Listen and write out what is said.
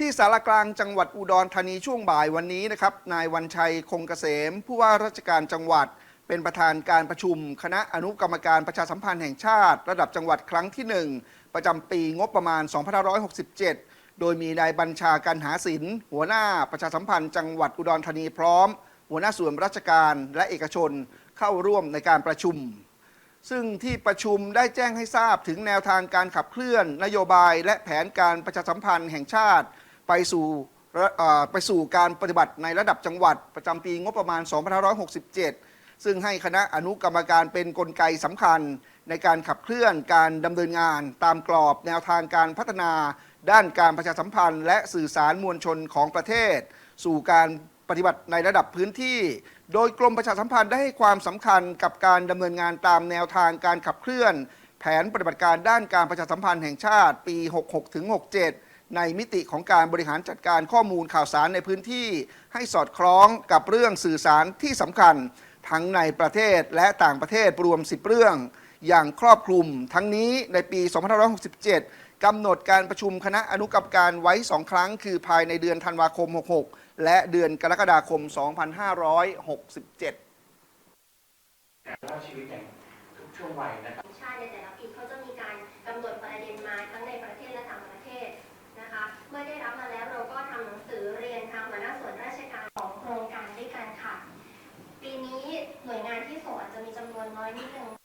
ที่สารกลางจังหวัดอุดรธานีช่วงบ่ายวันนี้นะครับ นายวันชัยคงเกษม ผู้ว่าราชการจังหวัด เป็นประธานการประชุม คณะอนุกรรมการประชาสัมพันธ์แห่งชาติ ระดับจังหวัดครั้งที่ 1 ประจำปีงบประมาณ 2567 โดยมีนายบัญชาการหาศิลป์หัวหน้าประชาสัมพันธ์จังหวัดอุดรธานีพร้อม หัวหน้าส่วนราชการและเอกชนเข้าร่วมในการประชุมซึ่งที่ประชุมได้แจ้งให้ทราบถึงแนวทางการขับเคลื่อน นโยบายและแผนการประชาสัมพันธ์แห่งชาติ ไปสู่ไปสู่การปฏิบัติในระดับจังหวัดประจำปีงบประมาณ 2567 ซึ่งให้คณะอนุกรรมการเป็นกลไกสำคัญ ในการขับเคลื่อนการดำเนินงานตามกรอบแนวทางการพัฒนา ด้านการประชาสัมพันธ์ และสื่อสารมวลชนของประเทศ สู่การปฏิบัติในระดับพื้นที่ โดยกรมประชาสัมพันธ์ได้ให้ความสำคัญกับการดำเนินงานตามแนวทางการขับเคลื่อน แผนปฏิบัติการด้านการประชาสัมพันธ์แห่งชาติปี 66-67 ในมิติของการบริหารจัดการข้อมูลข่าวสารในพื้นที่ให้สอดคล้องกับเรื่องสื่อสารที่สำคัญ ทั้งในประเทศและต่างประเทศรวม 10 เรื่อง อย่างครอบคลุม ทั้งนี้ในปี 2567 กำหนดการประชุมคณะอนุกรรมการไว้ 2 ครั้ง คือภายในเดือนธันวาคม 66 และเดือนกรกฎาคม 2567แต่ว่าชีวิตอย่างทุกช่วงวัยนะครับชาติในแต่ละปีเขาจะมีการกำ วย